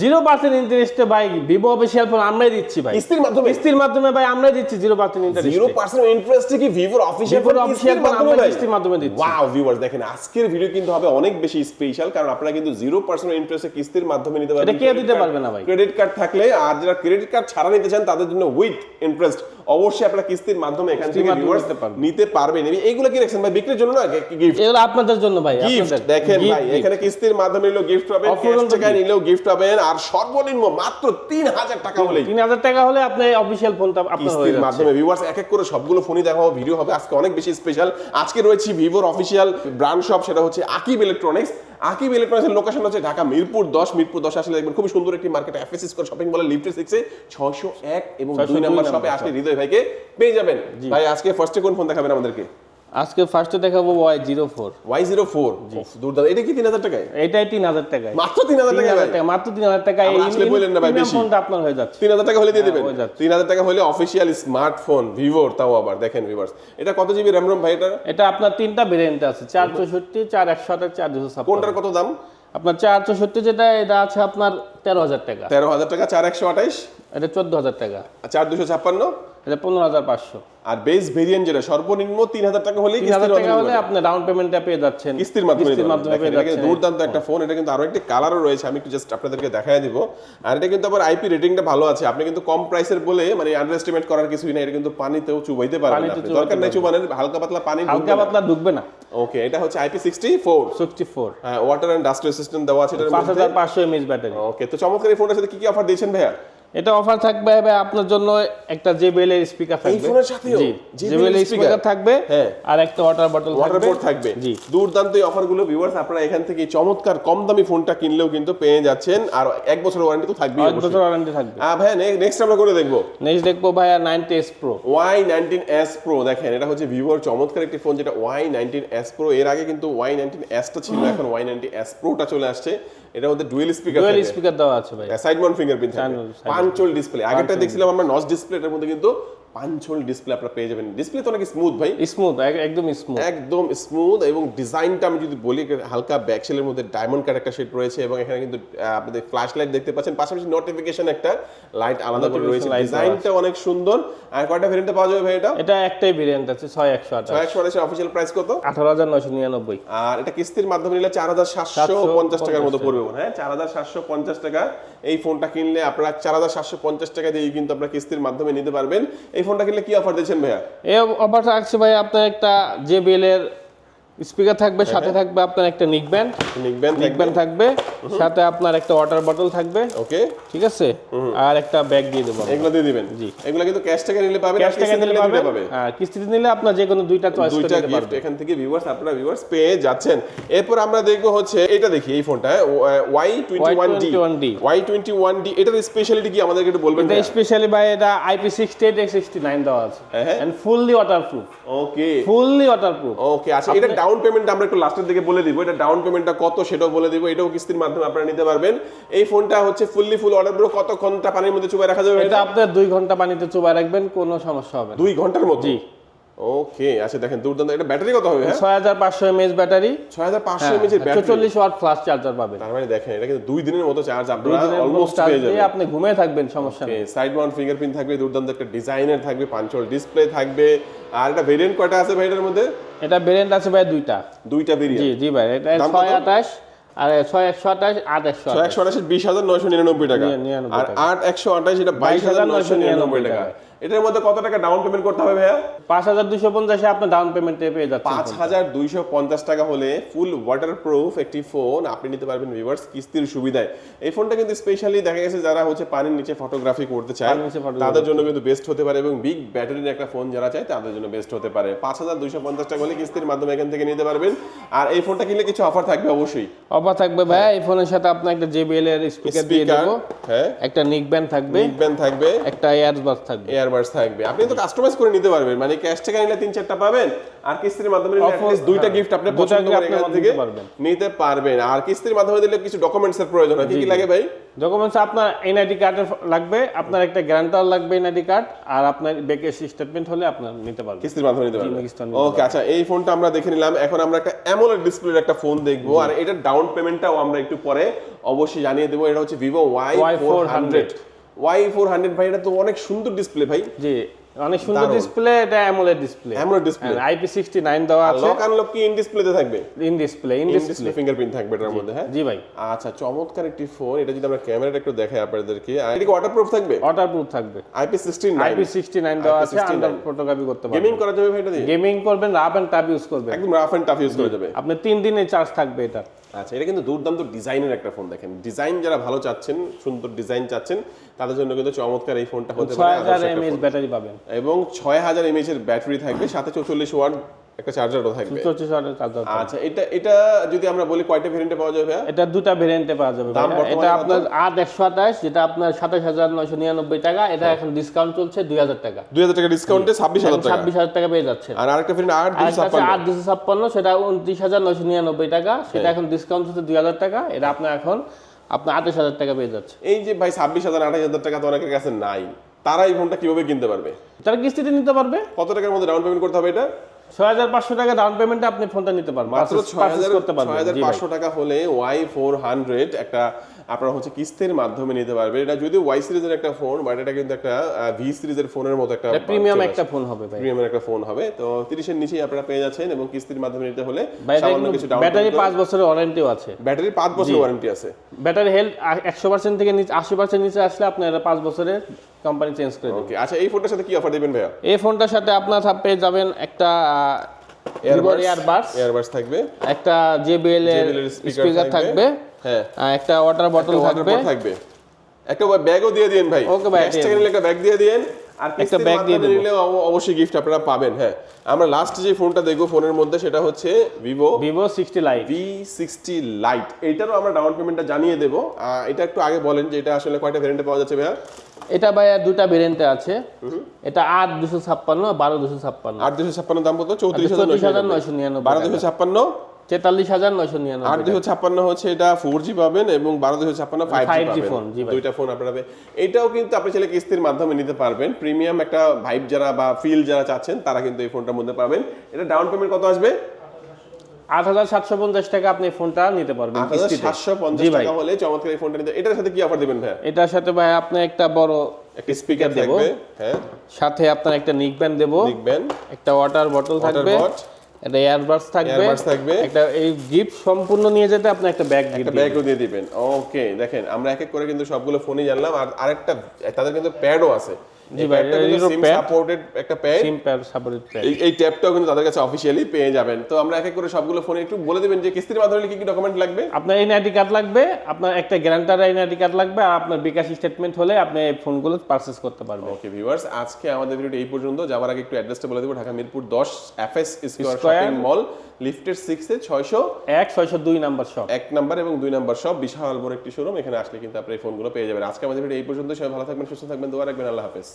Zero percent ইন্টারেস্টে ভাই Vivo official phone আমরাই দিচ্ছি ভাই। কিস্তির মাধ্যমে? কিস্তির মাধ্যমে ভাই আমরাই দিচ্ছি zero percent interest zero percent ইন্টারেস্টে কি ভিভোর অফিসিয়াল ফোন অফিসিয়াল ফোন আমরা কিস্তির মাধ্যমে দিচ্ছি। ওয়াও ভিউয়ার্স দেখেন আজকের ভিডিও কিন্তু হবে অনেক বেশি স্পেশাল কারণ আপনারা কিন্তু জিরো পার্সেন্ট ইন্টারেস্টে কিস্তির মাধ্যমে নিতে পারবেন। এটা কে দিতে পারবে না ভাই। ক্রেডিট কার্ড থাকলে আর যারা ক্রেডিট কার্ড ছাড়া নিতে চান তাদের জন্য উইথ ইন্টারেস্ট অবশ্যই আপনারা কিস্তির মাধ্যমে এখান থেকে মাধ্যমে নিতে পারবেন। এইগুলো কি রাখছেন ভাই? বিক্রির জন্য না গিফট এগুলো আপনাদের জন্য ভাই গিফট। দেখেন ভাই এখানে কিস্তির মাধ্যমে নিলেও গিফট পাবেন ক্যাশ টাকায় নিলেও গিফট পাবেন আর সর্বনিম্ন মাত্র তিন হাজার টাকা হলেই। তিন হাজার টাকা হলে আপনি অফিসিয়াল ফোনটা আপনার হয়ে কিস্তির মাধ্যমে ভিউয়ার্স এক এক করে সবগুলো ফোনই দেখাবো ভিডিও হবে আজকে অনেক বেশি স্পেশাল আজকে রয়েছে ভিভোর অফিসিয়াল ব্র্যান্ড শপ সেটা হচ্ছে আকিব ইলেকট্রনিক্স আকিব ইলেকট্রনিক্সের লোকেশন হচ্ছে ঢাকা মিরপুর দশ মিরপুর দশ আসলে দেখবেন খুব সুন্দর একটি মার্কেট এফএসএস করে শপিং মলে লিফটে সিক্সে ছয়শো এক এবং 602 দুই নাম্বার শপে আসলে হৃদয় ভাইকে পেয়ে যাবেন। ভাই আজকে ফার্স্টে কোন ফোন দেখাবেন আমাদেরকে? আজকে ফার্স্টে দেখাবো Y zero four Y zero four দুর্দান্ত। এটা কি তিন হাজার টাকায়? এটাই তিন হাজার টাকায়। মাত্র তিন হাজার তিন টাকা মাত্র তিন হাজার টাকা এই আসলে বললেন না ভাই, বেশি। ফোনটা আপনার হয়ে যাচ্ছে। তিন হাজার টাকা হলে দিয়ে হ্যাঁ, দেবেন। তিন হাজার টাকা হলে অফিসিয়াল স্মার্টফোন ভিভোর তাও আবার। দেখেন ভিভার্স এটা কত জিবি র্যাম রম ভাই এটা? এটা আপনার তিনটা ভেরিয়েন্ট আছে চার চৌষট্টি চার একশো আঠাশ চার দুশো কোনটার কত দাম? আপনার চার চৌষট্টি যেটা এটা আছে আপনার তেরো হাজার টাকা। তেরো হাজার টাকা চার একশো আঠাইশ? এটা চোদ্দ হাজার টাকা। চার দুশো ছাপ্পান্ন? এটা পনেরো হাজার পাঁচশো। আর বেস ভেরিয়েন্ট যেটা সর্বনিম্ন তিন হাজার টাকা হলেই তিন হাজার টাকা হলে আপনি ডাউন পেমেন্টটা পেয়ে যাচ্ছেন। কিস্তির মাধ্যমে কিস্তির মাধ্যমে পেয়ে যাচ্ছেন। দুর্দান্ত একটা ফোন এটা কিন্তু আরও একটি কালারও রয়েছে আমি একটু জাস্ট আপনাদেরকে দেখাই দিব। আর এটা কিন্তু আবার আইপি রেটিংটা ভালো আছে। আপনি কিন্তু কম প্রাইসের বলে মানে আন্ডার এস্টিমেট করার কিছুই না এটা কিন্তু পানিতেও চুবাইতে পারবেন দরকার নেই চুবানের হালকা পাতলা পানি হালকা পাতলা ঢুকবে না। ওকে এটা হচ্ছে IP sixty four sixty four water and dust resistant দেওয়া আছে এটার পাঁচ মধ্যে। হাজার পাঁচশো এমএস ব্যাটারি ওকে তো চমৎকার এই ফোনটার সাথে কি কি অফার দিয়েছেন ভাইয়া? এটা অফার থাকবে ভাই আপনার জন্য একটা জেবিএল এর স্পিকার থাকবে। এই ফোনের সাথেও? জি JBL জেবিএল এর স্পিকার থাকবে হ্যাঁ। আর একটা ওয়াটার বটল ওয়াটার থাকবে বোর্ড থাকবে। জি। দুর্দান্ত এই অফারগুলো ভিউয়ার্স আপনারা এখান থেকে চমৎকার কম দামি ফোনটা কিনলেও কিন্তু পেয়ে যাচ্ছেন। আর এক বছর ওয়ারেন্টি তো থাকবেই এক অবশ্যই। বছর ওয়ারেন্টি থাকবে। আহ, ভাইয়া নেক্সট আমরা করে দেখব। নেক্সট দেখব ভাইয়া ninety S pro Y nineteen S pro দেখেন এটা হচ্ছে ভিভোর চমৎকার একটি ফোন যেটা ওয়াই নাইনটিন এস প্রো এর আগে কিন্তু ওয়াই নাইনটিন এসটা ছিল এখন ওয়াই নাইনটিন এস প্রোটা চলে আসছে। এটার মধ্যে ডুয়েল স্পিকার ডুয়েল স্পিকার দেওয়া আছে ভাই সাইড মাউন্ট ফিঙ্গারপ্রিন্ট থাকবে। পাঁচল ডিসপ্লে আগেরটা দেখছিলাম আমরা নস ডিসপ্লে এটার মধ্যে কিন্তু পাঁচল ডিসপ্লে আপনারা পেয়ে যাবেন। ডিসপ্লে তো অনেক স্মুথ ভাই? স্মুথ একদম স্মুথ একদম স্মুথ এবং ডিজাইনটা আমি যদি বলি হালকা ব্যাক শেলের মধ্যে ডায়মন্ড কাট একটা শেড রয়েছে এবং এখানে কিন্তু আপনাদের ফ্ল্যাশ লাইট দেখতে পাচ্ছেন। পাশাপাশি নোটিফিকেশন একটা লাইট আলাদা করে রয়েছে। ডিজাইনটা অনেক সুন্দর। আর কয়টা ভেরিয়েন্টে পাওয়া যাবে ভাই এটা? এটা একটাই ভেরিয়েন্ট আছে ছয় একশো আঠাশ। ছয় একশো আঠাশের অফিসিয়াল প্রাইস কত? আঠারো হাজার নয়শো নিরানব্বই। আর এটা কিস্তির মাধ্যমে নিলে চার হাজার সাতশো পঞ্চাশ টাকার মতো পড়বে হ্যাঁ। চার হাজার সাতশো পঞ্চাশ টাকা। এই ফোনটা কিনলে আপনারা চার হাজার সাতশো পঞ্চাশ টাকা দিয়ে কিন্তু আপনারা কিস্তির মাধ্যমে নিতে পারবেন। এই ফোনটা কিনলে কি অফার দিয়েছেন ভাইয়া? এই অফার থাকছে ভাই আপনার একটা জেবিএল এর স্পিকার থাকবে সাথে থাকবে আপনার একটা নিক ব্যান্ড নিকবেন নিক ব্যান্ড থাকবে। সাথে আপনার একটা ওয়াটার বটল থাকবে। ওকে। ঠিক আছে? আর একটা ব্যাগ দিয়ে দেবো এগুলো দিয়ে দিবেন? জি। এগুলো কিন্তু ক্যাশ টাকা নিলে পাবেন ক্যাশ টাকা নিলে পাবেন। পাবে। আর কিস্তিতে নিলে আপনার যে কোনো দুইটা চয়েস করে দুইটা নিতে গিফট পারবেন। এখান থেকে ভিউয়ার্স আপনারা ভিউয়ার্স পেয়ে যাচ্ছেন। এরপর আমরা দেখব হচ্ছে এটা দেখি এই ফোনটা Y twenty one D Y21D Y twenty one D এটার স্পেশালিটি কি আমাদেরকে একটু বলবেন এটা স্পেশালি ভাই এটা IP sixty eight x sixty nine দেওয়া আছে। হ্যাঁ। And fully waterproof okay fully waterproof okay আচ্ছা এটা ডাউন পেমেন্ট আমরা একটু লাস্টের দিকে বলে দিব। এটা ডাউন পেমেন্টটা কত সেটাও বলে দিব। এটাও কিস্তির মাধ্যমে আপনারা নিতে পারবেন। এই ফোনটা হচ্ছে ফুললি ফুল অর্ডার পুরো কত ঘণ্টা পানির মধ্যে চুবাই রাখা যাবে এটা আপনার দুই ঘণ্টা পানিতে চুবাই রাখবেন কোনো সমস্যা হবে দুই ঘণ্টার মধ্যে। ওকে আচ্ছা দেখেন দুর্দান্ত। এটা ব্যাটারি কত হবে হ্যাঁ? ছয় হাজার পাঁচশো এমএএচ ব্যাটারি। ছয় হাজার পাঁচশো এমএচ এর ব্যাটারি। চল্লিশ ওয়াট ফ্লাশ চার্জার পাবেন। তার মানে দেখেন এটা কিন্তু দুই দিনের মতো চার্জ আপনারা অলমোস্ট পেয়ে যাবেন। আপনি ঘুমিয়ে থাকবেন সমস্যা নেই। সাইড মাউন্ট ফিঙ্গারপ্রিন্ট থাকবে দুর্দান্ত একটা ডিজাইনের থাকবে পাঞ্চল ডিসপ্লে থাকবে। আর এটা ভেরিয়েন্ট কয়টা আছে ভাই এটার মধ্যে? এটা ভেরিয়েন্ট আছে ভাই দুইটা। দুইটা জি ভেরিয়েন্ট জি ভাই এটা ছয়? আঠাশ আর ছয় একশো আঠাশ আট একশো একশো আঠাশ বিশ হাজার নয়শো নিরানব্বই টাকা। আর। আট একশো আঠাশ এটা বাইশ হাজার নয়শো নিরানব্বই টাকা। এটার মধ্যে কত টাকা ডাউন পেমেন্ট করতে হবে ভাইয়া? পাঁচ হাজার দুইশো পঞ্চাশে আপনার ডাউন পেমেন্টে পেয়ে যাচ্ছেন পাঁচ হাজার দুইশো পঞ্চাশ টাকা হলে ফুল ওয়াটার প্রুফ একটি ফোন আপনি নিতে পারবেন ভিউয়ার্স কিস্তির সুবিধায়। এই ফোনটা কিন্তু স্পেশালি দেখা গেছে যারা হচ্ছে পানির নিচে ফটোগ্রাফি করতে চায়। তাদের জন্য কিন্তু বেস্ট হতে পারে এবং বিগ ব্যাটারির একটা ফোন যারা চায় তাদের জন্য বেস্ট হতে পারে। পাঁচ হাজার দুইশো পঞ্চাশ টাকা হলে কিস্তির মাধ্যমে এখান থেকে নিতে পারবেন। আর এই ফোনটা কিনলে কিছু অফার থাকবে অবশ্যই। অফার থাকবে ভাইয়া এই ফোনের সাথে আপনার একটা জেবিএল এর স্পিকার দিয়ে দেবো। হ্যাঁ। একটা নিক ব্যান্ড থাকবে। বিগ ব্যান থাকবে। একটা এয়ারবাস থাকবে। এয়ারবাডস থাকবে। আপনি তো কাস্টমাইজ করে নিতে পারবেন। মানে ক্যাশ টাকা নিলে তিন চারটা পাবেন আর কিস্তির মাধ্যমে দুইটা হ্যাঁ, গিফট আপনি পছন্দ করে এখান থেকে নিতে পারবেন। আর কিস্তির মাধ্যমে দিলে কিছু ডকুমেন্টস এর প্রয়োজন হয়। কি কি লাগে ভাই? ডকুমেন্টস আপনার এনআইডি কার্ড লাগবে আপনার একটা গ্যারান্টার লাগবে এনআইডি কার্ড আর আপনার ব্যাংকের স্টেটমেন্ট হলে আপনার নিতে পারবেন। কিস্তির মাধ্যমে নিতে পারবেন। ওকে আচ্ছা এই ফোনটা আমরা দেখে নিলাম। এখন আমরা একটা অ্যামোলেড ডিসপ্লের একটা ফোন দেখব। আর এটা ডাউন পেমেন্টটাও আমরা একটু পরে অবশ্যই জানিয়ে দেবো। এটা হচ্ছে Vivo Y four hundred Y four hundred ভাই এটা তো অনেক সুন্দর ডিসপ্লে ভাই। জি অনেক সুন্দর ডিসপ্লে এটা AMOLED display AMOLED display IP sixty nine দেওয়া আছে। লক আনলক কি ইন ডিসপ্লেতে থাকবে? In display in display fingerprint থাকবে এটার মধ্যে হ্যাঁ? জি ভাই। আচ্ছা চমৎকার একটি ফোন এটা যদি আমরা ক্যামেরাটা একটু দেখাই আপনাদেরকে। এটা কি ওয়াটারপ্রুফ থাকবে? ওয়াটার প্রুফ থাকবে IP sixteen IP sixty nine দেওয়া আছে আন্ডার ফটোগ্রাফি করতে পারবেন। গেমিং করা যাবে ভাই এটা দিয়ে? গেমিং করবেন রাফ এন্ড টাফ ইউজ করবেন। একদম রাফ এন্ড টাফ ইউজ করা যাবে। আপনার তিন দিনের চার্জ থাকবে এটা। আচ্ছা এটা কিন্তু দুর্দান্ত ডিজাইনের একটা ফোন দেখেন। ডিজাইন যারা ভালো চাচ্ছেন সুন্দর ডিজাইন চাচ্ছেন তাদের জন্য কিন্তু চমৎকার এই ফোনটা হতে ছয় পারে হাজার আদর্শ একটা এমএএইচ ব্যাটারি পাবেন। এবং ছয় হাজার এমএইচ এর ব্যাটারি থাকবে সাথে চৌচল্লিশ ওয়াট একটা চার্জারও থাকবে। চার্জার আচ্ছা এটা এটা যদি আমরা বলি কয়টা ভেরিয়েন্টে পাওয়া যাবে এটা দুটা ভেরিয়েন্টে পাওয়া যাবে এটা আপনার যেটা আপনার সাতাশ হাজার নয়শো নিরানব্বই টাকা। এটা এখন ডিসকাউন্ট চলছে দুই হাজার টাকা। দুই হাজার টাকা ডিসকাউন্টে টাকা। পেয়ে যাচ্ছে। আর আরেকটা ভেরিয়েন্ট আর সেটা উনত্রিশ হাজার নয়শো নিরানব্বই টাকা। সেটা এখন ডিসকাউন্ট হচ্ছে দুই হাজার টাকা। এটা আপনার এখন আপনার আঠাশ হাজার টাকা পেয়ে যাচ্ছে। এই যে ভাই ছাব্বিশ হাজার আঠাশ হাজার টাকা তো অনেকের কাছে নাই। তারা এই ফোনটা কীভাবে কিনতে পারবে? তারা কিস্তিতে নিতে পারবে। কত টাকার মধ্যে ডাউন পেমেন্ট করতে হবে এটা? ছয় হাজার পাঁচশো টাকা ডাউন পেমেন্টে আপনি ফোনটা নিতে পারবেন মাত্র ছয় হাজার করতে পারবেন ছয় হাজার পাঁচশো টাকা হলে ওয়াই ফোর হান্ড্রেড একটা আপনারা হচ্ছে কিস্তির মাধ্যমে নিতে পারবে এটা যদিও ওয়াই সিরিজের একটা ফোন বাট এটা কিন্তু একটা ভি সিরিজের ফোনের মতো একটা প্রিমিয়াম একটা ফোন হবে ভাই। প্রিমিয়ামের একটা ফোন হবে। তো তিরিশের নিচেই আপনারা পেয়ে যাচ্ছেন এবং কিস্তির মাধ্যমে নিতে হলে সামান্য কিছু ডাউন ব্যাটারি পাঁচ বছরের ওয়ারেন্টিও আছে। ব্যাটারি পাঁচ বছর ওয়ারেন্টি আছে। ব্যাটারি হেলথ একশো পার্সেন্ট থেকে নিচে আশি পার্সেন্ট নিচে আসলে আপনার এটা পাঁচ বছরের কোম্পানি চেঞ্জ করে ওকে আচ্ছা এই ফোনটার সাথে কি অফার দিবেন ভাইয়া? এই ফোনটার সাথে আপনার পেয়ে যাবেন একটা এয়ারবাডস এয়ারবাডস থাকবে। একটা জেবিএল এর স্পিকার থাকবে। হ্যাঁ। একটা ওয়াটার বটল থাকবে। থাকবে। একটা ব্যাগও দিয়ে দিন ভাই। Okay ভাই, একটা ব্যাগ দিয়ে দিন আর একটা ব্যাগ দিয়ে দেবো। নিলে অব- অবশ্যই গিফট আপনারা পাবেন হ্যাঁ। আমরা লাস্ট যে ফোনটা দেখব ফোনের মধ্যে সেটা হচ্ছে Vivo Vivo sixty lite V sixty lite এইটারও আমরা ডাউন পেমেন্টটা জানিয়ে দেবো। এটা একটু আগে বলেন যে এটা আসলে কয়টা ভ্যারিয়েন্টে পাওয়া যাচ্ছে ভাইয়া? এটা ভাইয়া দুটা ভেরিয়েন্টে আছে। এটা আট দুশো ছাপ্পান্ন বারো দুশো ছাপ্পান্ন। আট দুশো ছাপ্পান্ন দাম কত? চৌত্রিশ হাজার নয়শো নিরানব্বই। বারো দুশো ছাপ্পান্ন? তেতাল্লিশ হাজার নয়শো আট দুশো ছাপ্পান্ন হচ্ছে এটা ফোর জি পাবেন এবং বারো দুশো ছাপ্পান্ন ফাইভ 5G জি ফোন। দুইটা ফোন আপনারা পাবেন। এটাও কিন্তু আপনি চাইলে কিস্তির মাধ্যমে নিতে পারবেন। প্রিমিয়াম একটা ভাইব যারা বা ফিল যারা চাচ্ছেন তারা কিন্তু এই ফোনটার মধ্যে পাবেন। এটা ডাউন পেমেন্ট কত আসবে? আট হাজার সাতশো পঞ্চাশ টাকা আপনি ফোনটা নিতে পারবেন আট হাজার সাতশো পঞ্চাশ টাকা হলে চমৎকার এই ফোনটা নিতে এটার সাথে কি অফার দিবেন ভাইয়া? এটার সাথে ভাই আপনি একটা বড় একটা স্পিকার দেবো। হ্যাঁ। সাথে আপনার একটা নিক ব্যান্ড দেবো। লিখবেন একটা ওয়াটার বটল থাকবে। একটা এয়ারবাডস থাকবে। থাকবে। একটা এই গিফট সম্পূর্ণ নিয়ে যেতে আপনি একটা ব্যাগ একটা ব্যাগও দিয়ে দিবেন। ওকে দেখেন আমরা এক এক করে কিন্তু সবগুলো ফোনই জানলাম। আর আরেকটা তাদের কিন্তু প্যাডও আছে। জি ভাই, এটা সাপোর্টেড একটা pad sim pad supported pad এই এই ট্যাবটাও কিন্তু তাদের কাছে পেয়ে যাবেন। তো আমরা এক এক করে সবগুলো ফোনে একটু বলে দিবেন যে কিস্তির মাধ্যমে কি কি ডকুমেন্ট লাগবে। আপনার এনআইডি কার্ড লাগবে আপনার একটা গ্যারান্টার এনআইডি কার্ড লাগবে আর আপনার বিকাশ স্টেটমেন্ট হলে আপনি এই ফোনগুলো পারচেজ করতে পারবেন। ওকে ভিউয়ার্স আজকে আমাদের ভিডিওটা এই পর্যন্ত। যাওয়ার আগে একটু অ্যাড্রেসটা বলে দেবো ঢাকা মিরপুর দশ এফএস স্কোয়ার শপিং মল লিফটের সিক্সে ছয়শো এক ছয়শো দুই নাম্বার শপ এক নাম্বার এবং দুই নাম্বার সব বিশাল বড় একটি শোরুম এখানে আসলে কিন্তু আপনি এই ফোনগুলো পেয়ে যাবেন। আজকে আমাদের ভিডিও এই পর্যন্ত সবাই ভালো থাকবেন সুস্থ থাকবেন দোয়া রাখবেন আল্লাহ হাফেজ।